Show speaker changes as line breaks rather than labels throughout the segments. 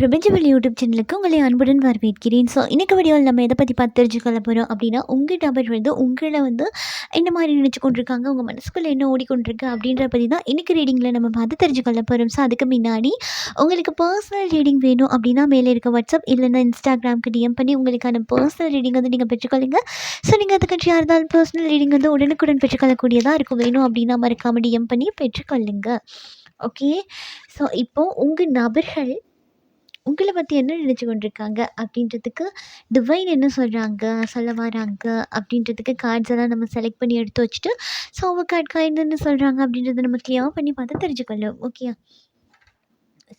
பிரபஞ்சவெளி YouTube சேனலுக்கு உங்களை அன்புடன் வரவேற்கிறேன். ஸோ இன்றைக்கு வீடியோவில் நம்ம எதை பற்றி பார்த்து தெரிஞ்சுக்கொள்ள போகிறோம் அப்படின்னா உங்கள் நபர் வந்து உங்களை வந்து என்ன மாதிரி நினச்சி கொண்டிருக்காங்க உங்கள் மனசுக்குள்ளே என்ன ஓடிக்கொண்டிருக்கு அப்படின்ற பற்றி தான் இன்றைக்கு ரீடிங்கில் நம்ம பார்த்து தெரிஞ்சுக்கொள்ள போகிறோம் ஸோ அதுக்கு முன்னாடி உங்களுக்கு பர்சனல் ரீடிங் வேணும் அப்படின்னா மேலே இருக்க வாட்ஸ்அப் இல்லைன்னா இன்ஸ்டாகிராம்க்கு டிஎம் பண்ணி உங்களுக்கான பர்சனல் ரீடிங் வந்து நீங்கள் பெற்றுக்கொள்ளுங்க. ஸோ நீங்கள் அதுக்கு யார் இருந்தாலும் பர்சனல் ரீடிங் வந்து உடனுக்குடன் பெற்றுக்கொள்ளக்கூடியதாக இருக்கும். வேணும் அப்படின்னா மறக்காமல் டிஎம் பண்ணி பெற்றுக்கொள்ளுங்க. ஓகே ஸோ இப்போது உங்கள் நபர்கள் உங்களை பற்றி என்ன நினச்சி கொண்டிருக்காங்க? அப்படின்றதுக்கு டிவைன் என்ன சொல்கிறாங்க சொல்ல வராங்க? அப்படின்றதுக்கு கார்ட்ஸ் எல்லாம் நம்ம செலக்ட் பண்ணி எடுத்து வச்சுட்டு ஸோ அவங்க கார்டு என்னென்ன சொல்கிறாங்க அப்படின்றத நம்ம கிளியராக பண்ணி பார்த்து தெரிஞ்சுக்கொள்ளும். ஓகே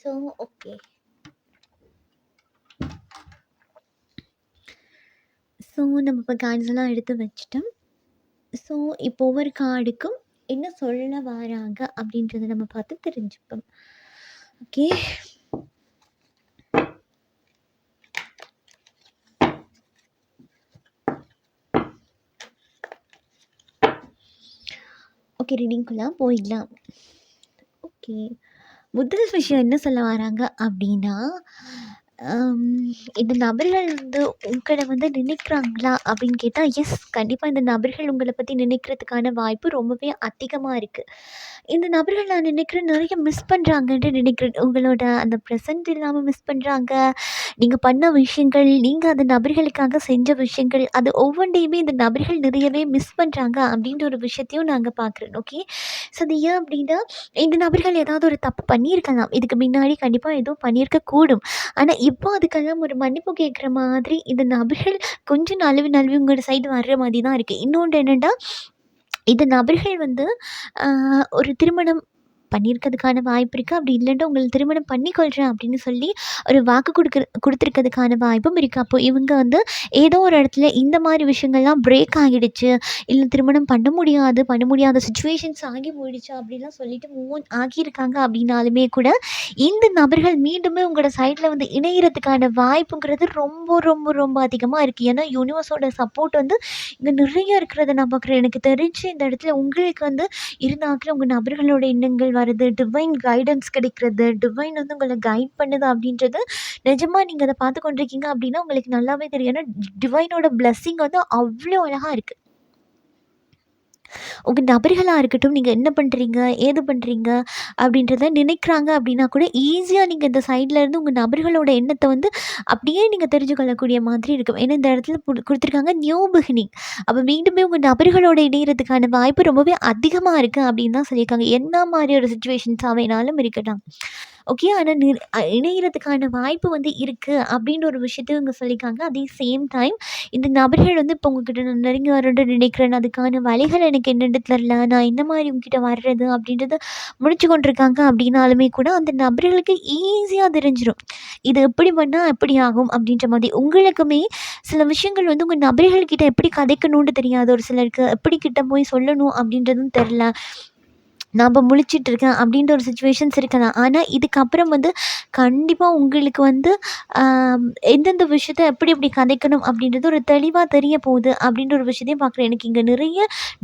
ஸோ ஓகே ஸோ நம்ம இப்போ கார்ட்ஸ் எல்லாம் எடுத்து வச்சுட்டோம். ஸோ இப்போ ஒவ்வொரு கார்டுக்கும் என்ன சொல்ல வராங்க அப்படின்றத நம்ம பார்த்து தெரிஞ்சுப்போம். ஓகே ஓகே ரீடிங்குள்ளே போயிடலாம். ஓகே. முதல் விஷயம் என்ன சொல்ல வராங்க அப்படின்னா இந்த நபர்கள் வந்து உங்களை வந்து நினைக்கிறாங்களா அப்படின்னு கேட்டால் எஸ் கண்டிப்பாக இந்த நபர்கள் உங்களை பற்றி நினைக்கிறதுக்கான வாய்ப்பு ரொம்பவே அதிகமாக இருக்குது இந்த நபர்கள் நான் நினைக்கிறேன் நிறைய மிஸ் பண்ணுறாங்கன்ட்டு நினைக்கிறேன். உங்களோட அந்த ப்ரெசன்ட் இல்லாமல் மிஸ் பண்ணுறாங்க நீங்கள் பண்ண விஷயங்கள் நீங்கள் அந்த நபர்களுக்காக செஞ்ச விஷயங்கள் அது ஒவ்வொன்றையுமே இந்த நபர்கள் நிறையவே மிஸ் பண்ணுறாங்க அப்படின்ற ஒரு விஷயத்தையும் நாங்கள் பார்க்குறோம் ஓகே ஸோ அது ஏன் அப்படின்னா இந்த நபர்கள் ஏதாவது ஒரு தப்பு பண்ணியிருக்கலாம். இதுக்கு முன்னாடி கண்டிப்பாக எதுவும் பண்ணியிருக்க கூடும் ஆனால் இப்போ அதுக்கெல்லாம் ஒரு மன்னிப்பு கேட்குற மாதிரி இந்த நபர்கள் கொஞ்சம் நழுவி நழுவி உங்களோட சைடு வர்ற மாதிரி தான் இருக்குது இன்னொன்று என்னென்னா இந்த நபர்கள் வந்து ஒரு திருமணம் பண்ணியிருக்கிறதுக்கான வாய்ப்பு இருக்குது அப்படி இல்லைன்னா உங்களை திருமணம் பண்ணிக்கொள்கிறேன் அப்படின்னு சொல்லி ஒரு வாக்கு கொடுக்குற கொடுத்துருக்கிறதுக்கான வாய்ப்பும் இருக்குது அப்போது இவங்க வந்து ஏதோ ஒரு இடத்துல இந்த மாதிரி விஷயங்கள்லாம் பிரேக் ஆகிடுச்சு இல்லை திருமணம் பண்ண முடியாது பண்ண முடியாத சுச்சுவேஷன்ஸ் ஆகி போயிடுச்சு அப்படிலாம் சொல்லிட்டு மூவ் ஆகியிருக்காங்க அப்படின்னாலுமே கூட இந்த நபர்கள் மீண்டுமே உங்களோட சைடில் வந்து இணையறதுக்கான வாய்ப்புங்கிறது ரொம்ப ரொம்ப ரொம்ப அதிகமாக இருக்குது ஏன்னா யூனிவர்ஸோட சப்போர்ட் வந்து இங்கே நிறைய இருக்கிறத நான் பார்க்குறேன். எனக்கு தெரிஞ்சு இந்த இடத்துல உங்களுக்கு வந்து இருந்தாக்கிற உங்கள் நபர்களோட எண்ணங்கள் வருது. டிவைன் கைடன்ஸ் கிடைக்கிறது. டிவைன் வந்து உங்களை கைட் பண்ணுது அப்படின்றது நிஜமாக நீங்கள் அதை பார்த்து கொண்டிருக்கீங்க அப்படின்னா உங்களுக்கு நல்லாவே தெரியும். ஏன்னா டிவைனோட பிளஸ்ஸிங் வந்து அவ்வளோ அழகாக இருக்குது உங்கள் நபர்களாக இருக்கட்டும் நீங்கள் என்ன பண்ணுறீங்க ஏது பண்ணுறீங்க அப்படின்றத நினைக்கிறாங்க அப்படின்னா கூட ஈஸியாக நீங்கள் இந்த சைடில் இருந்து உங்கள் நபர்களோட எண்ணத்தை வந்து அப்படியே நீங்கள் தெரிஞ்சுக்கொள்ளக்கூடிய மாதிரி இருக்கும். ஏன்னா இந்த இடத்துல கொடுத்துருக்காங்க நியூ பிகினிங் அப்போ மீண்டுமே உங்கள் நபர்களோட இணையிறதுக்கான வாய்ப்பு ரொம்பவே அதிகமாக இருக்குது அப்படின்னு தான் சொல்லியிருக்காங்க. என்ன மாதிரி ஒரு சுச்சுவேஷன்ஸாக வேணாலும் இருக்கட்டும் ஓகே ஆனால் இணையறதுக்கான வாய்ப்பு வந்து இருக்குது அப்படின்ற ஒரு விஷயத்தையும் இவங்க சொல்லியிருக்காங்க. அதே சேம் டைம் இந்த நபர்கள் வந்து இப்போ உங்ககிட்ட நான் நெருங்கி வரணும்னு நினைக்கிறேன். அதுக்கான வழிகள் எனக்கு என்னென்னு தெரில நான் என்ன மாதிரி உங்ககிட்ட வர்றது அப்படின்றத முடிச்சு கொண்டிருக்காங்க அப்படின்னாலுமே கூட அந்த நபர்களுக்கு ஈஸியாக தெரிஞ்சிடும் இது எப்படி பண்ணால் எப்படி ஆகும் அப்படின்ற மாதிரி உங்களுக்குமே சில விஷயங்கள் வந்து உங்கள் நபர்கள்கிட்ட எப்படி கதைக்கணும்னு தெரியாது. ஒரு சிலருக்கு எப்படி கிட்ட போய் சொல்லணும் அப்படின்றதும் தெரில நாம் இப்போ முழிச்சிட்டு இருக்கேன் அப்படின்ற ஒரு சுச்சுவேஷன்ஸ் இருக்கலாம். ஆனால் இதுக்கப்புறம் வந்து கண்டிப்பாக உங்களுக்கு வந்து எந்தெந்த விஷயத்த எப்படி எப்படி கதைக்கணும் அப்படின்றது ஒரு தெளிவாக தெரிய போகுது அப்படின்ற ஒரு விஷயத்தையும் பார்க்குறேன். எனக்கு இங்கே நிறைய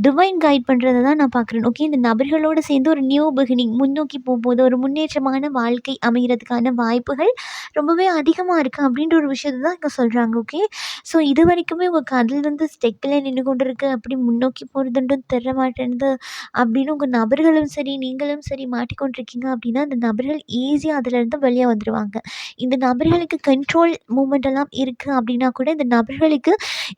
டிவைன் கைட் பண்ணுறதை தான் நான் பார்க்குறேன். ஓகே இந்த நபர்களோடு சேர்ந்து ஒரு நியூ பிகினிங் முன்னோக்கி போகும்போது ஒரு முன்னேற்றமான வாழ்க்கை அமைகிறதுக்கான வாய்ப்புகள் ரொம்பவே அதிகமாக இருக்குது அப்படின்ற ஒரு விஷயத்தை தான் இங்கே சொல்கிறாங்க ஓகே ஸோ இது வரைக்குமே உங்கள் கதில் வந்து ஸ்டெக்கில் நின்று கொண்டு இருக்கு அப்படி முன்னோக்கி போகிறதுன்றும் தெரிய மாட்டேன்து அப்படின்னு உங்கள் நபர்கள் நபர்களும் சரி நீங்களும் சரி மாட்டிக்கொண்டிருக்கீங்க அப்படின்னா அந்த நபர்கள் ஈஸியாக அதிலேருந்து வெளியே வந்துடுவாங்க இந்த நபர்களுக்கு கண்ட்ரோல் மூமெண்ட் எல்லாம் இருக்குது அப்படின்னா கூட இந்த நபர்களுக்கு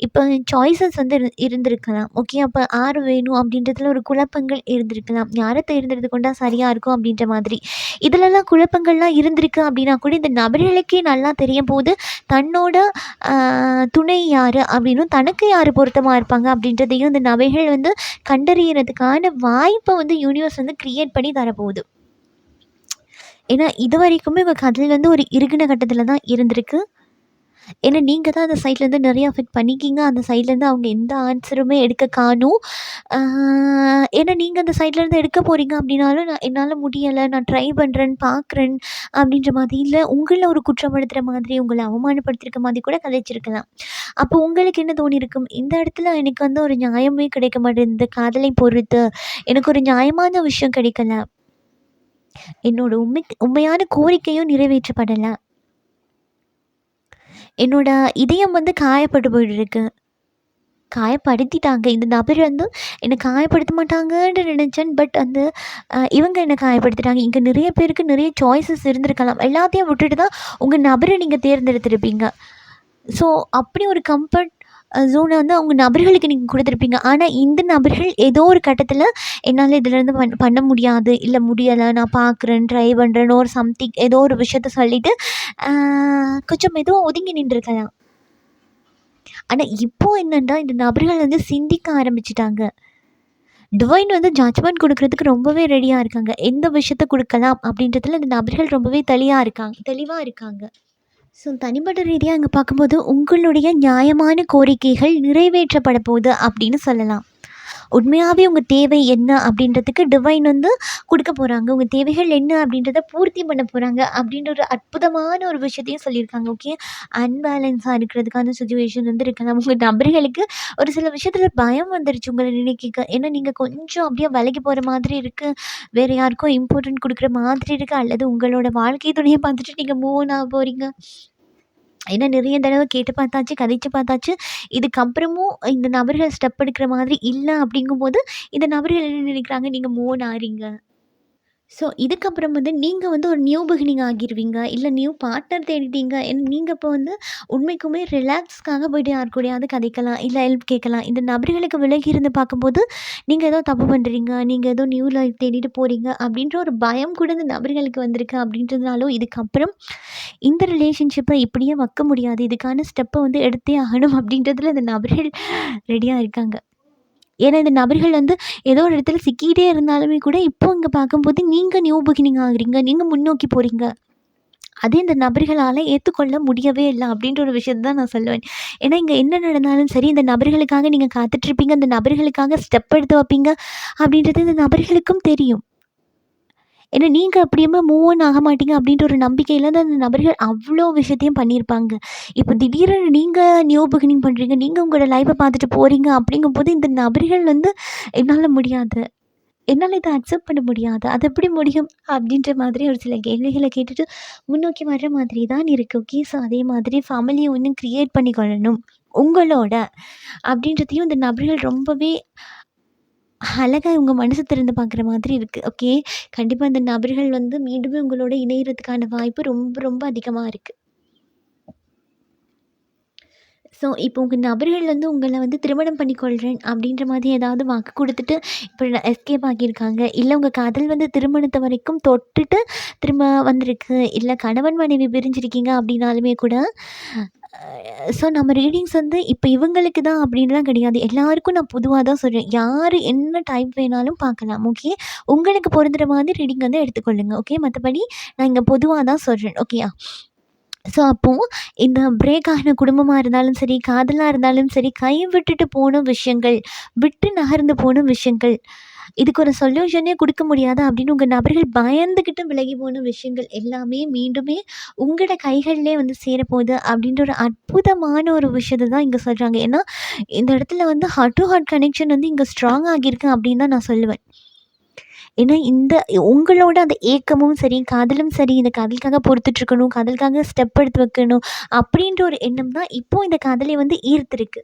இப்போ சாய்ஸஸ் வந்து இரு இருந்திருக்கலாம். ஓகே அப்போ யார் வேணும் அப்படின்றதுல ஒரு குழப்பங்கள் இருந்திருக்கலாம். யாரை தேர்ந்தெடுத்து கொண்டா சரியாக இருக்கும் அப்படின்ற மாதிரி. இதிலெல்லாம் குழப்பங்கள்லாம் இருந்திருக்கு அப்படின்னா கூட இந்த நபர்களுக்கே நல்லா தெரியும் போது தன்னோட துணை யார் அப்படின்னும் தனக்கு யார் பொருத்தமாக இருப்பாங்க அப்படின்றதையும் இந்த நபர்கள் வந்து கண்டறியறதுக்கான வாய்ப்பை வந்து யூனிவர்ஸ் வந்து க்ரியேட் பண்ணி தரப்போகுது. ஏன்னா இது வரைக்குமே உங்கள் கதையிலேருந்து ஒரு இறுகின கட்டத்தில் தான் இருந்திருக்கு. ஏன்னா நீங்கள் தான் அந்த சைட்லேருந்து நிறையா அஃபெக்ட் பண்ணிக்கிங்க. அந்த சைட்லேருந்து அவங்க எந்த ஆன்சருமே எடுக்க காணும். ஏன்னா நீங்கள் அந்த சைட்லேருந்து எடுக்க போகிறீங்க அப்படின்னாலும் நான் என்னால் முடியலை. நான் ட்ரை பண்ணுறேன் பார்க்குறேன் அப்படின்ற மாதிரி இல்லை. உங்களை ஒரு குற்றப்படுத்துகிற மாதிரி உங்களை அவமானப்படுத்திருக்க மாதிரி கூட கதைச்சிருக்கலாம். அப்போ உங்களுக்கு என்ன தோணியிருக்கும் இந்த இடத்துல எனக்கு வந்து ஒரு நியாயமே கிடைக்க மாட்டேங்குது. காதலை பொறுத்து எனக்கு ஒரு நியாயமான விஷயம் கிடைக்கல. என்னோட உண்மை உண்மையான கோரிக்கையும் நிறைவேற்றப்படலை. என்னோட இதயம் வந்து காயப்பட்டு போயிட்டுருக்கு. காயப்படுத்திட்டாங்க. இந்த நபர் வந்து என்னை காயப்படுத்த மாட்டாங்கன்னு நினச்சேன். பட் வந்து இவங்க என்னை காயப்படுத்திட்டாங்க. இங்கே நிறைய பேருக்கு நிறைய சாய்ஸஸ் இருந்திருக்கலாம். எல்லாத்தையும் விட்டுட்டு தான் உங்கள் நபரை நீங்கள் தேர்ந்தெடுத்திருப்பீங்க. ஸோ அப்படி ஒரு கம்ஃபர்ட் ஜோனை வந்து அவங்க நபர்களுக்கு நீங்கள் கொடுத்துருப்பீங்க ஆனால் இந்த நபர்கள் ஏதோ ஒரு கட்டத்தில் என்னால் இதுலேருந்து பண் பண்ண முடியாது, இல்லை முடியலை நான் பார்க்குறேன், ட்ரை பண்ணுறேன்னு ஒரு சம்திங் ஏதோ ஒரு விஷயத்த சொல்லிட்டு கொஞ்சம் மெதுவா ஒதுங்கி நின்றுருக்கலாம். ஆனால் இப்போ என்னென்னா இந்த நபர்கள் வந்து சிந்திக்க ஆரம்பிச்சிட்டாங்க டிவைன் வந்து ஜட்ஜ்மென்ட் கொடுக்குறதுக்கு ரொம்பவே ரெடியாக இருக்காங்க. எந்த விஷயத்த கொடுக்கலாம் அப்படின்றதுல இந்த நபர்கள் ரொம்பவே தெளிவாக இருக்காங்க தெளிவாக இருக்காங்க. ஸோ தனிப்பட்ட ரீதியாக அங்கே பார்க்கும்போது, உங்களுடைய நியாயமான கோரிக்கைகள் நிறைவேற்றப்பட போகுது அப்படின்னு சொல்லலாம். உண்மையாகவே உங்கள் தேவை என்ன அப்படின்றதுக்கு டிவைன் வந்து கொடுக்க போகிறாங்க உங்கள் தேவைகள் என்ன அப்படின்றத பூர்த்தி பண்ண போகிறாங்க அப்படின்ற ஒரு அற்புதமான ஒரு விஷயத்தையும் சொல்லியிருக்காங்க. ஓகே. அன்பேலன்ஸாக இருக்கிறதுக்கான சுச்சுவேஷன் வந்து இருக்கலாம். உங்கள் நபர்களுக்கு ஒரு சில விஷயத்தில் பயம் வந்துருச்சு உங்களை நினைக்க ஏன்னா நீங்கள் கொஞ்சம் அப்படியே விலகி போகிற மாதிரி இருக்குது வேறு யாருக்கும் இம்பார்ட்டன்ட் கொடுக்குற மாதிரி இருக்குது அல்லது உங்களோட வாழ்க்கை துணையை பார்த்துட்டு நீங்கள் மூவ் ஆக போகிறீங்க ஏன்னா நிறைய தடவை கேட்டு பார்த்தாச்சு, கதைச்சு பார்த்தாச்சு. இதுக்கப்புறமும் இந்த நபர்கள் ஸ்டெப் எடுக்கிற மாதிரி இல்லை அப்படிங்கும்போது, இந்த நபர்கள் என்ன நினைக்கிறாங்க, நீங்கள் மோன் ஆன் ஆறீங்க. ஸோ இதுக்கப்புறம் வந்து நீங்கள் வந்து ஒரு நியூ பிகினிங் ஆகிருவீங்க. இல்லை நியூ பார்ட்னர் தேடிட்டீங்க. நீங்கள் இப்போ வந்து உண்மைக்குமே ரிலாக்ஸ்க்காக போய்ட்டு யார் கூடயாவது கதைக்கலாம், இல்லை ஹெல்ப் கேட்கலாம். இந்த நபர்களுக்கு விலகி இருந்து பார்க்கும்போது, நீங்கள் ஏதோ தப்பு பண்ணுறீங்க நீங்கள் ஏதோ நியூ லைஃப் தேடிட்டு போகிறீங்க அப்படின்ற ஒரு பயம் கூட இந்த நபர்களுக்கு வந்திருக்கு அப்படின்றதுனாலும், இதுக்கப்புறம் இந்த ரிலேஷன்ஷிப்பை இப்படியே வைக்க முடியாது. இதுக்கான ஸ்டெப்பை வந்து எடுத்தே ஆகணும் அப்படின்றதுல இந்த நபர்கள் ரெடியாக இருக்காங்க. ஏன்னா இந்த நபர்கள் வந்து ஏதோ ஒரு இடத்துல சிக்கிக்கிட்டே இருந்தாலுமே கூட, இப்போ இங்கே பார்க்கும்போது நீங்கள் நியூ பிகினிங் ஆகுறீங்க. நீங்கள் முன்னோக்கி போகிறீங்க அது இந்த நபர்களால் ஏற்றுக்கொள்ள முடியவே இல்லை அப்படின்ற ஒரு விஷயத்தை தான் நான் சொல்லுவேன். ஏன்னா இங்கே என்ன நடந்தாலும் சரி, இந்த நபர்களுக்காக நீங்கள் காத்துட்ருப்பீங்க. இந்த நபர்களுக்காக ஸ்டெப் எடுத்து வைப்பீங்க அப்படின்றது இந்த நபர்களுக்கும் தெரியும். ஏன்னா நீங்கள் அப்படியுமே மூவ் ஆன் ஆக மாட்டீங்க அப்படின்ற ஒரு நம்பிக்கையில் தான் அந்த நபர்கள் அவ்வளோ விஷயத்தையும் பண்ணியிருப்பாங்க. இப்போ திடீர்னு நீங்கள் நியூ பிகினிங் பண்ணுறீங்க நீங்கள் உங்களோட லைஃப்பை பார்த்துட்டு போகிறீங்க அப்படிங்கும்போது, இந்த நபர்கள் வந்து என்னால் முடியாது. என்னால் இதை அக்செப்ட் பண்ண முடியாது. அது எப்படி முடியும்? அப்படின்ற மாதிரி ஒரு சில கேள்விகளை கேட்டுட்டு முன்னோக்கி வர்ற மாதிரி தான் இருக்குது ஓகே. ஸோ அதே மாதிரி ஃபேமிலியை இன்னும் க்ரியேட் பண்ணிக்கொள்ளணும். உங்களோட அப்படின்றதையும் இந்த நபர்கள் ரொம்பவே அழகா இவங்க மனசு திறந்து பார்க்குற மாதிரி இருக்குது ஓகே. கண்டிப்பாக இந்த நபர்கள் வந்து மீண்டுமே உங்களோட இணையறதுக்கான வாய்ப்பு ரொம்ப ரொம்ப அதிகமாக இருக்குது ஸோ இப்போ உங்கள் நபர்கள் வந்து உங்களை வந்து திருமணம் பண்ணிக்கொள்கிறேன் அப்படின்ற மாதிரி ஏதாவது வாக்கு கொடுத்துட்டு இப்போ எஸ்கேப் ஆகியிருக்காங்க. இல்லை உங்கள் காதல் வந்து திருமணத்தை வரைக்கும் தொட்டுட்டு திரும்ப வந்திருக்கு. இல்லை கணவன் மனைவி பிரிஞ்சிருக்கீங்க அப்படின்னாலுமே கூட, ஸோ நம்ம ரீடிங்ஸ் வந்து இப்போ இவங்களுக்கு தான் அப்படின்லாம் கிடையாது. எல்லாருக்கும் நான் பொதுவாக தான் சொல்கிறேன் யார் என்ன டைப் வேணாலும் பார்க்கலாம். ஓகே. உங்களுக்கு பொருந்துகிற மாதிரி ரீடிங் வந்து எடுத்துக்கொள்ளுங்க. ஓகே. மற்றபடி நான் இங்கே பொதுவாக தான் சொல்கிறேன் ஓகேயா? ஸோ அப்போது இந்த பிரேக் ஆகின குடும்பமாக இருந்தாலும் சரி, காதலாக இருந்தாலும் சரி, கை விட்டுட்டு போன விஷயங்கள், விட்டு நகர்ந்து போன விஷயங்கள், இதுக்கு ஒரு சொல்யூஷனே கொடுக்க முடியாது அப்படின்னு உங்கள் நபர்கள் பயந்துக்கிட்டும் விலகி போன விஷயங்கள் எல்லாமே மீண்டுமே உங்களோட கைகள்லயே வந்து சேரப்போகுது அப்படின்ற ஒரு அற்புதமான ஒரு விஷயத்தை தான் இங்கே சொல்கிறாங்க ஏன்னா, இந்த இடத்துல வந்து ஹார்ட் டு ஹார்ட் கனெக்ஷன் வந்து இங்கே ஸ்ட்ராங் ஆகியிருக்கு அப்படின்னு தான் நான் சொல்லுவேன். ஏன்னா இந்த உங்களோட அந்த ஏக்கமும் சரி, காதலும் சரி, இந்த காதலுக்காக பொறுத்துட்ருக்கணும், காதலுக்காக ஸ்டெப் எடுத்து வைக்கணும் அப்படின்ற ஒரு எண்ணம் தான் இப்போ இந்த காதலை வந்து ஈர்த்திருக்கு.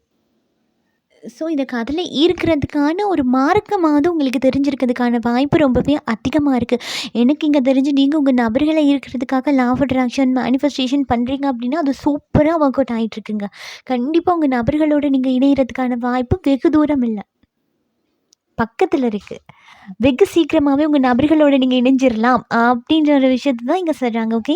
ஸோ இந்த கதையில் இருக்கிறதுக்கான ஒரு மார்க்கமாவது உங்களுக்கு தெரிஞ்சிருக்கிறதுக்கான வாய்ப்பு ரொம்பவே அதிகமாக இருக்குது எனக்கு இங்கே தெரிஞ்சு நீங்கள் உங்கள் நபர்களை இருக்கிறதுக்காக லா ஆஃப் அட்ராக்ஷன், மேனிஃபெஸ்டேஷன் பண்ணுறீங்க அப்படின்னா, அது சூப்பராக ஒர்க் அவுட் ஆயிட்டுருக்குங்க. கண்டிப்பாக உங்கள் நபர்களோடு நீங்கள் இணையறதுக்கான வாய்ப்பு வெகு தூரம் இல்லை. பக்கத்தில் இருக்குது வெகு சீக்கிரமாகவே உங்கள் நபர்களோட நீங்கள் இணைஞ்சிடலாம் அப்படின்ற ஒரு விஷயத்தை தான் இங்கே சொல்கிறாங்க ஓகே.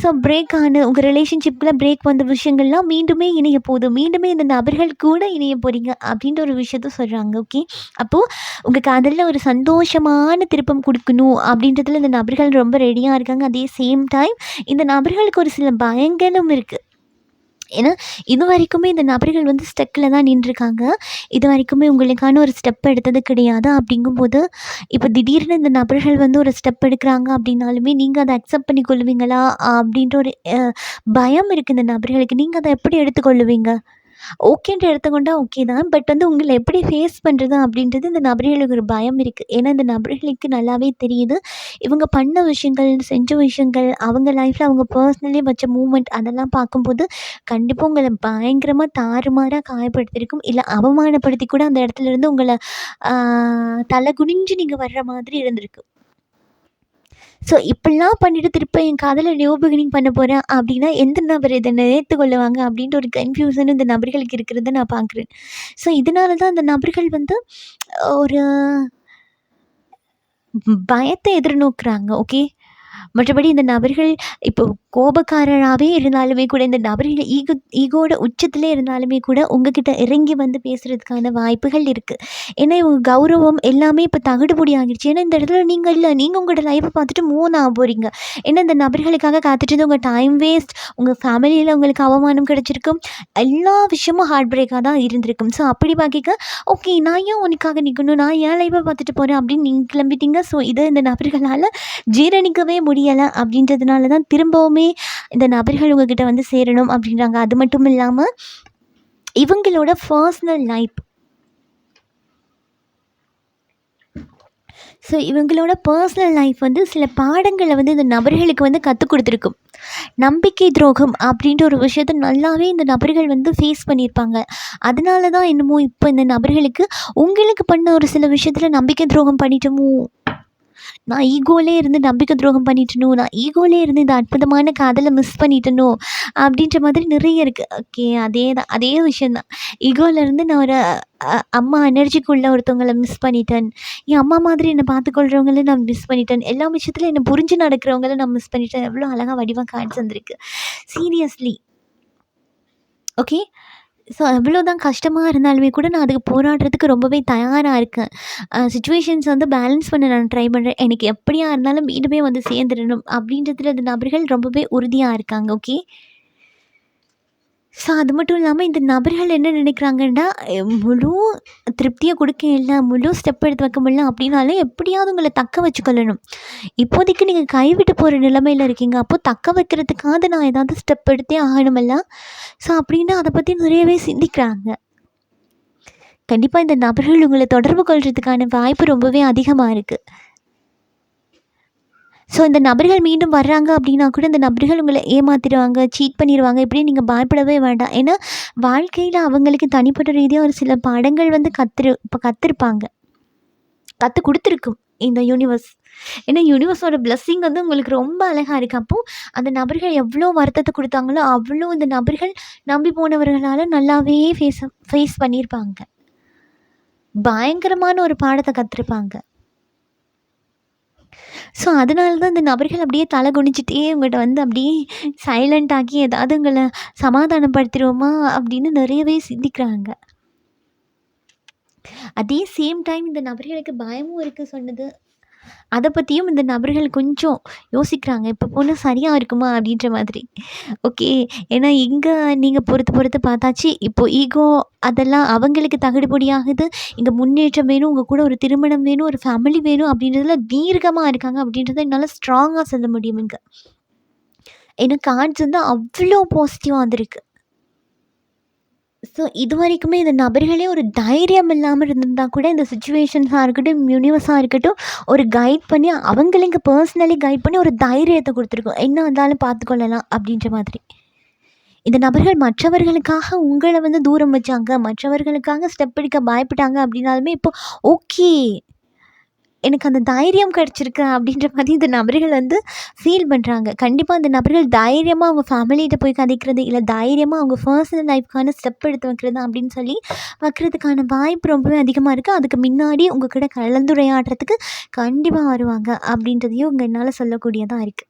ஸோ பிரேக் ஆன உங்கள் ரிலேஷன்ஷிப்பில் பிரேக் வந்த விஷயங்கள்லாம் மீண்டுமே இணைய போகுது. மீண்டுமே இந்த நபர்கள் கூட இணைய போகிறீங்க அப்படின்ற ஒரு விஷயத்த சொல்கிறாங்க ஓகே. அப்போது உங்கள் காதலில் ஒரு சந்தோஷமான திருப்பம் கொடுக்கணும் அப்படின்றதுல இந்த நபர்கள் ரொம்ப ரெடியாக இருக்காங்க. அதே சேம் டைம் இந்த நபர்களுக்கு ஒரு சில பயங்களும் இருக்குது ஏன்னா, இதுவரைக்குமே இந்த நபர்கள் வந்து ஸ்டெக்கில் தான் நின்றுருக்காங்க. இது வரைக்குமே உங்களுக்கான ஒரு ஸ்டெப் எடுத்தது கிடையாது. அப்படிங்கும்போது, இப்போ திடீர்னு இந்த நபர்கள் வந்து ஒரு ஸ்டெப் எடுக்கிறாங்க அப்படின்னாலுமே, நீங்கள் அதை அக்செப்ட் பண்ணி கொள்வீங்களா அப்படின்ற ஒரு பயம் இருக்குது இந்த நபர்களுக்கு. நீங்கள் அதை எப்படி எடுத்துக்கொள்ளுவீங்க? ஓகேன்ற எடுத்துக்கொண்டா ஓகே தான். பட் வந்து உங்களை எப்படி ஃபேஸ் பண்ணுறது அப்படின்றது இந்த நபர்களுக்கு ஒரு பயம் இருக்குது ஏன்னா இந்த நபர்களுக்கு நல்லாவே தெரியுது. இவங்க பண்ண விஷயங்கள், செஞ்ச விஷயங்கள், அவங்க லைஃப்பில் அவங்க பர்சனலி வச்ச மூமெண்ட் அதெல்லாம் பார்க்கும்போது, கண்டிப்பாக உங்களை பயங்கரமாக தாறுமாறாக காயப்படுத்தியிருக்கும். இல்லை அவமானப்படுத்தி கூட அந்த இடத்துல இருந்து உங்களை தலை குனிஞ்சு நீங்கள் வர்ற மாதிரி இருந்திருக்கு. ஸோ இப்படிலாம் பண்ணிட்டு திருப்ப என் காதல நியூ பிகினிங் பண்ண போகிறேன் அப்படின்னா, எந்த நபர் இதை ஏத்துக்கொள்ளுவாங்க அப்படின்ற ஒரு கன்ஃப்யூஷன் இந்த நபர்களுக்கு இருக்கிறத நான் பார்க்குறேன். ஸோ இதனால தான் அந்த நபர்கள் வந்து ஒரு பயத்தை எதிர்நோக்குறாங்க. ஓகே. மற்றபடி இந்த நபர்கள் இப்போ கோபக்காரராகவே இருந்தாலுமே கூட, இந்த நபர்கள் ஈகோ ஈகோட உச்சத்திலே இருந்தாலுமே கூட, உங்ககிட்ட இறங்கி வந்து பேசுகிறதுக்கான வாய்ப்புகள் இருக்குது ஏன்னா இவங்க கௌரவம் எல்லாமே இப்போ தகுடுபடி ஆகிடுச்சு. ஏன்னா இந்த இடத்துல நீங்கள் இல்லை நீங்கள் உங்களோட லைஃப்பை பார்த்துட்டு மூணு ஆக போகிறீங்க ஏன்னா இந்த நபர்களுக்காக காத்துட்டு உங்கள் டைம் வேஸ்ட், உங்கள் ஃபேமிலியில் உங்களுக்கு அவமானம் கிடச்சிருக்கும் எல்லா விஷயமும் ஹார்ட் பிரேக்காக தான் இருந்திருக்கும். ஸோ அப்படி பார்க்க ஓகே நான் ஏன் உனக்காக நிற்கணும் நான் ஏன் லைஃப்பை பார்த்துட்டு போகிறேன் அப்படின்னு நீங்கள் கிளம்பிட்டீங்க. ஸோ இதை இந்த நபர்களால் ஜீரணிக்கவே முடியலை அப்படின்றதுனால தான் திரும்பவுமே இந்த நபர்கள் உங்ககிட்ட வந்து சேரணும் அப்படின்றாங்க. அது மட்டும் இல்லாமல் இவங்களோட பர்சனல் லைஃப் ஸோ இவங்களோட பர்சனல் லைஃப் வந்து சில பாடங்களை வந்து இந்த நபர்களுக்கு வந்து கற்றுக் கொடுத்துருக்கும் நம்பிக்கை துரோகம் அப்படின்ற ஒரு விஷயத்த நல்லாவே இந்த நபர்கள் வந்து ஃபேஸ் பண்ணியிருப்பாங்க. அதனால தான் என்னமோ இப்போ இந்த நபர்களுக்கு உங்களுக்கு பண்ண ஒரு சில விஷயத்தில் நம்பிக்கை துரோகம் பண்ணிட்டோமோ? நான் ஈகோலே இருந்து நம்பிக்கை துரோகம் பண்ணிட்டனும் நான் ஈகோலே இருந்து இந்த அற்புதமான காதலை மிஸ் பண்ணிட்டேனோ! அப்படின்ற மாதிரி நிறைய இருக்கு. ஓகே அதே தான். அதே விஷயம் தான். ஈகோல இருந்து நான் ஒரு அம்மா எனர்ஜிக்குள்ள ஒருத்தவங்களை ஒருத்தவங்கள மிஸ் பண்ணிட்டேன். என் அம்மா மாதிரி என்னை பார்த்துக்கொள்றவங்கள நான் மிஸ் பண்ணிட்டேன். எல்லா விஷயத்துலையும் என்னை புரிஞ்சு நடக்கிறவங்கள நான் மிஸ் பண்ணிட்டேன். எவ்வளோ அழகா வடிவம் கார்ட்ஸ் வந்திருக்கு. சீரியஸ்லி. ஓகே. ஸோ எவ்வளோதான் கஷ்டமாக இருந்தாலுமே கூட நான் அதுக்கு போராடுறதுக்கு ரொம்பவே தயாராக இருக்கேன். சுச்சுவேஷன்ஸ் வந்து பேலன்ஸ் பண்ண நான் ட்ரை பண்ணுறேன் எனக்கு எப்படியா இருந்தாலும் மீண்டுமே வந்து சேர்ந்துடணும் அப்படின்றதுல இந்த நபர்கள் ரொம்பவே உறுதியாக இருக்காங்க. ஓகே. ஸோ அது மட்டும் இல்லாமல் இந்த நபர்கள் என்ன நினைக்கிறாங்கன்னா, முழு திருப்தியை கொடுக்க இல்லை முழு ஸ்டெப் எடுத்து வைக்க முடியல அப்படின்னாலும் எப்படியாவது உங்களை தக்க வச்சுக்கொள்ளணும். இப்போதைக்கு நீங்கள் கைவிட்டு போகிற நிலைமையில் இருக்கீங்க. அப்போது தக்க வைக்கிறதுக்காவது நான் ஏதாவது ஸ்டெப் எடுத்தே ஆகணுமல்ல. ஸோ அப்படின்னு அதை பற்றி நிறையவே சிந்திக்கிறாங்க. கண்டிப்பாக இந்த நபர்கள் உங்களை தொடர்பு கொள்கிறதுக்கான வாய்ப்பு ரொம்பவே அதிகமாக இருக்குது ஸோ இந்த நபர்கள் மீண்டும் வர்றாங்க அப்படின்னா கூட இந்த நபர்கள் உங்களை ஏமாற்றிடுவாங்க சீட் பண்ணிடுவாங்க இப்படி நீங்கள் பயப்படவே வேண்டாம். ஏன்னா வாழ்க்கையில் அவங்களுக்கு தனிப்பட்ட ரீதியாக ஒரு சில பாடங்கள் வந்து கத்துரு இப்போ கத்துருப்பாங்க. கற்றுக் கொடுத்துருக்கும் இந்த யூனிவர்ஸ். ஏன்னா யூனிவர்ஸோட பிளெஸ்ஸிங் வந்து உங்களுக்கு ரொம்ப அழகாக இருக்கு. அப்போ அந்த நபர்கள் எவ்வளோ வருத்தத்தை கொடுத்தாங்களோ அவ்வளோ இந்த நபர்கள் நம்பி போனவர்களால் நல்லாவே ஃபேஸ் ஃபேஸ் பண்ணியிருப்பாங்க. பயங்கரமான ஒரு பாடத்தை கத்துருப்பாங்க. ஸோ அதனால தான் இந்த நபர்கள் அப்படியே தலை குனிஞ்சுட்டே உங்கள்கிட்ட வந்து அப்படியே சைலண்ட் ஆக்கி ஏதாவது உங்களை சமாதானப்படுத்திடுவோமா அப்படின்னு நிறையவே சிந்திக்கிறாங்க. அதே சேம் டைம் இந்த நபர்களுக்கு பயமும் இருக்கு சொன்னது. அதை பற்றியும் இந்த நபர்கள் கொஞ்சம் யோசிக்கிறாங்க. இப்போ பொண்ணு சரியாக இருக்குமா? அப்படின்ற மாதிரி. ஓகே. ஏன்னா இங்கே நீங்கள் பொறுத்து பொறுத்து பார்த்தாச்சு. இப்போ ஈகோ அதெல்லாம் அவங்களுக்கு தகுடுபடியாகுது. இங்கே முன்னேற்றம் வேணும், உங்கள் கூட ஒரு திருமணம் வேணும், ஒரு ஃபேமிலி வேணும் அப்படின்றதுல தீர்க்கமாக இருக்காங்க அப்படின்றத என்னால் ஸ்ட்ராங்காக சொல்ல முடியும் இங்கே ஏன்னா கார்ட்ஸ் வந்து அவ்வளோ பாசிட்டிவாக வந்திருக்கு. ஸோ இது வரைக்குமே இந்த நபர்களே ஒரு தைரியம் இல்லாமல் இருந்திருந்தா கூட இந்த சுச்சுவேஷன்ஸாக இருக்கட்டும், யூனிவர்ஸாக இருக்கட்டும், ஒரு கைட் பண்ணி அவங்களுக்கு பர்சனலி கைட் பண்ணி ஒரு தைரியத்தை கொடுத்துருக்கோம் என்ன வந்தாலும் பார்த்துக்கொள்ளலாம் அப்படின்ற மாதிரி. இந்த நபர்கள் மற்றவர்களுக்காக உங்களை வந்து தூரம் வச்சாங்க, மற்றவர்களுக்காக ஸ்டெப் எடுக்க பயப்பட்டாங்க அப்படின்னாலுமே இப்போ ஓகே. எனக்கு அந்த தைரியம் கிடச்சிருக்கு அப்படின்ற மாதிரி இந்த நபர்கள் வந்து ஃபீல் பண்ணுறாங்க கண்டிப்பாக இந்த நபர்கள் தைரியமாக அவங்க ஃபேமிலிகிட்ட போய் கதைக்கிறது, இல்லை தைரியமாக அவங்க பர்சனல் லைஃப்க்கான ஸ்டெப் எடுத்து வைக்கிறது அப்படின்னு சொல்லி வைக்கிறதுக்கான வாய்ப்பு ரொம்பவே அதிகமாக இருக்குது அதுக்கு முன்னாடி உங்கள் கிட்ட கலந்துரையாடுறதுக்கு கண்டிப்பாக வருவாங்க அப்படின்றதையும் உங்கள் என்னால் சொல்லக்கூடியதாக இருக்குது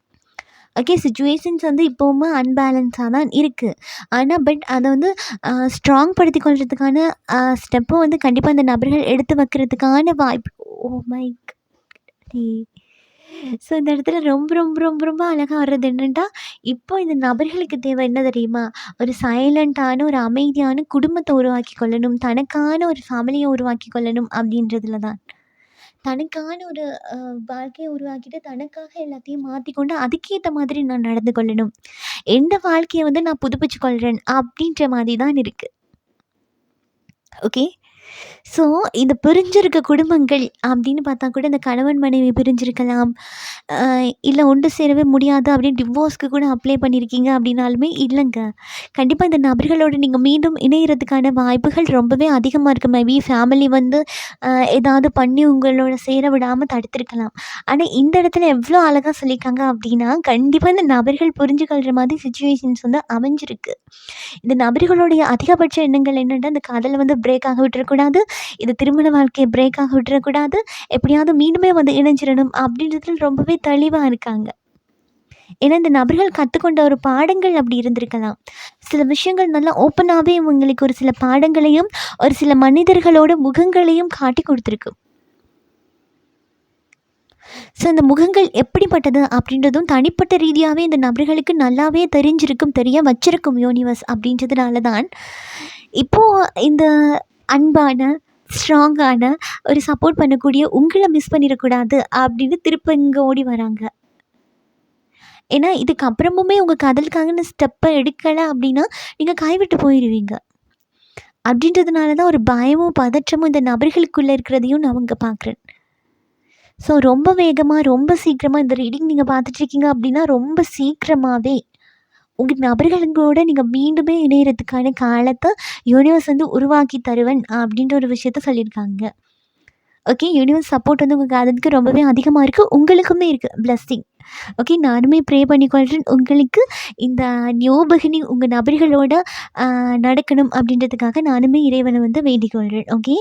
ஓகே சுச்சுவேஷன்ஸ் வந்து இப்பவுமே அன்பேலன்ஸாக தான் இருக்குது ஆனால் பட் அதை வந்து ஸ்ட்ராங் படுத்தி கொள்றதுக்கான ஸ்டெப்பும் வந்து கண்டிப்பாக அந்த நபர்கள் எடுத்து வைக்கிறதுக்கான வாய்ப்பு ஓ மை ஸோ இந்த இடத்துல ரொம்ப ரொம்ப ரொம்ப ரொம்ப அழகாக வர்றது என்னென்னா இப்போ இந்த நபர்களுக்கு தேவை என்ன தெரியுமா? ஒரு சைலண்ட்டான ஒரு அமைதியான குடும்பத்தை உருவாக்கி கொள்ளணும். தனக்கான ஒரு ஃபேமிலியை உருவாக்கி கொள்ளணும் அப்படின்றதுல தான். தனக்கான ஒரு வாழ்க்கையை உருவாக்கிட்டு தனக்காக எல்லாத்தையும் மாற்றிக்கொண்டு அதுக்கேற்ற மாதிரி நான் நடந்து கொள்ளணும். எந்த வாழ்க்கையை வந்து நான் புதுப்பிச்சு கொள்கிறேன் அப்படின்ற மாதிரி தான் இருக்குது ஓகே? ஸோ, இந்த பிரிஞ்சிருக்க குடும்பங்கள் அப்படின்னு பார்த்தா கூட இந்த கணவன் மனைவி பிரிஞ்சிருக்கலாம். இல்லை ஒன்று சேரவே முடியாது அப்படின்னு டிவோர்ஸ்க்கு கூட அப்ளை பண்ணியிருக்கீங்க அப்படின்னாலுமே இல்லைங்க கண்டிப்பாக இந்த நபர்களோட நீங்கள் மீண்டும் இணையிறதுக்கான வாய்ப்புகள் ரொம்பவே அதிகமாக இருக்கு. மேபி ஃபேமிலி வந்து ஏதாவது பண்ணி உங்களோட சேர விடாமல் தடுத்திருக்கலாம். ஆனால் இந்த இடத்துல எவ்வளோ அழகாக சொல்லியிருக்காங்க அப்படின்னா, கண்டிப்பாக இந்த நபர்கள் புரிஞ்சுக்கொள்கிற மாதிரி சுச்சுவேஷன்ஸ் வந்து அமைஞ்சிருக்கு. இந்த நபர்களுடைய அதிகபட்ச எண்ணங்கள் என்னென்னா இந்த காதலை வந்து பிரேக் ஆக விட்டுறக்கூடாது. இது திருமண வாழ்க்கையை பிரேக் ஆக விட்டுறக்கூடாது. எப்படியாவது மீண்டுமே வந்து இணைஞ்சிடணும் அப்படின்றதுல ரொம்பவே தெளிவாக இருக்காங்க. ஏன்னா இந்த நபர்கள் கற்றுக்கொண்ட ஒரு பாடங்கள் அப்படி இருந்திருக்கலாம். சில விஷயங்கள் நல்லா ஓப்பனாகவே இவங்களுக்கு ஒரு சில பாடங்களையும், ஒரு சில மனிதர்களோட முகங்களையும் காட்டி கொடுத்துருக்கு ஸோ இந்த முகங்கள் எப்படிப்பட்டது அப்படின்றதும் தனிப்பட்ட ரீதியாகவே இந்த நபர்களுக்கு நல்லாவே தெரிஞ்சிருக்கும், தெரிய வச்சிருக்கும் யூனிவர்ஸ் அப்படின்றதுனால தான், இப்போது இந்த அன்பான, ஸ்ட்ராங்கான ஒரு சப்போர்ட் பண்ணக்கூடிய உங்களை மிஸ் பண்ணிடக்கூடாது அப்படின்னு திருப்ப இங்கே ஓடி வராங்க. ஏன்னா இதுக்கப்புறமுமே உங்கள் உங்க ஸ்டெப்பை எடுக்கலை அப்படின்னா, நீங்கள் கைவிட்டு போயிடுவீங்க அப்படின்றதுனால தான் ஒரு பயமும், பதற்றமும் இந்த நபர்களுக்குள்ளே இருக்கிறதையும் நான் அவங்க பார்க்குறேன். ஸோ ரொம்ப வேகமாக ரொம்ப சீக்கிரமாக இந்த ரீடிங் நீங்கள் பார்த்துட்ருக்கீங்க அப்படின்னா, ரொம்ப சீக்கிரமாகவே உங்கள் நபர்களுங்களோட நீங்கள் மீண்டுமே இணையறதுக்கான காலத்தை யூனிவர்ஸ் வந்து உருவாக்கி தருவேன் அப்படின்ற ஒரு விஷயத்த சொல்லியிருக்காங்க. ஓகே. யூனிவர்ஸ் சப்போர்ட் வந்து உங்கள் காதலுக்கு ரொம்பவே அதிகமாக இருக்குது உங்களுக்குமே இருக்குது பிளஸ்ஸிங் ஓகே. நானுமே ப்ரே பண்ணிக்கொள்றேன். உங்களுக்கு இந்த நியூ உங்கள் நபர்களோட நடக்கணும் அப்படின்றதுக்காக நானுமே இறைவனை வந்து வேண்டிக்கொள்கிறேன் ஓகே.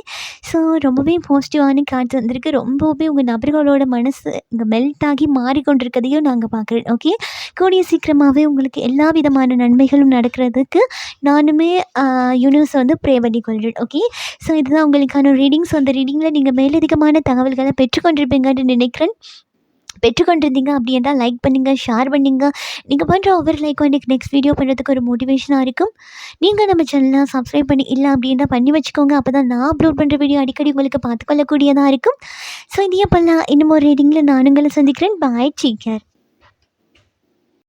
ஸோ ரொம்பவே பாசிட்டிவான கார்ட்ஸ் வந்திருக்கு. ரொம்பவே உங்கள் நபர்களோட மனசு இங்கே மெல்ட் ஆகி மாறிக்கொண்டிருக்கதையும் நாங்கள் பார்க்குறேன். ஓகே. கூடிய சீக்கிரமாகவே உங்களுக்கு எல்லா விதமான நன்மைகளும் நடக்கிறதுக்கு நானுமே அ வந்து ப்ரே பண்ணிக்கொள்றேன். ஓகே. ஸோ இதுதான் உங்களுக்கான ரீடிங். ஸோ அந்த ரீடிங்கில் நீங்கள் மேலதிகமான தகவல்களை பெற்றுக்கொண்டிருப்பீங்கன்னு நினைக்கிறேன். பெற்றுக்கொண்டிருந்தீங்க அப்படி என்றால் லைக் பண்ணுங்கள் ஷேர் பண்ணுங்கள் நீங்கள் பண்ணுற ஒவ்வொரு லைக்கும் எனக்கு நெக்ஸ்ட் வீடியோ பண்ணுறதுக்கு ஒரு மோட்டிவேஷனாக இருக்கும். நீங்கள் நம்ம சேனல சப்ஸ்கிரைப் பண்ணி இல்லை அப்படின்னா பண்ணி வச்சுக்கோங்க. அப்போ தான் நான் அப்லோட் பண்ணுற வீடியோ அடிக்கடி உங்களுக்கு பார்த்துக்கொள்ளக்கூடியதாக இருக்கும். ஸோ இதே பண்ணலாம் இன்னும் ஒரு ரீடிங்கில் நான் உங்களை சந்திக்கிறேன். பாய். டேக்